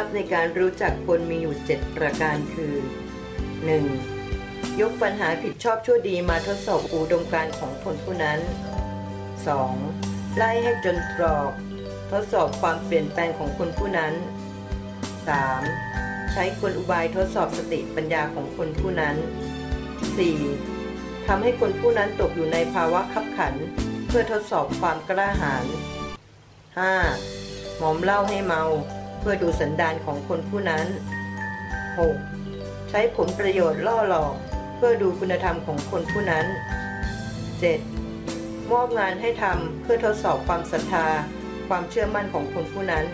ับในการรู้จักคนมีอยู่ 7 ประการคือ 1. ยกปัญหาผิดชอบชั่วดีมาทดสอบอุดมการของคนผู้นั้น 2. ไล่ให้จนตรอก ทดสอบความเปลี่ยนแปลงของคนผู้นั้น 3. ใช้กลอุบายทดสอบสติปัญญาของคนผู้นั้น 4. ทำให้คนผู้นั้นตกอยู่ในภาวะขับขัน เพื่อทดสอบความกล้าหาญ 5. หมอมเหล้าให้เมา เพื่อดูสันดานของคนผู้นั้น 6. ใช้ผลประโยชน์ล่อหลอกเพื่อดูคุณธรรมของคนผู้นั้น 7. มอบงานให้ทำเพื่อทดสอบความศรัทธา ความเชื่อมั่นของคนผู้นั้น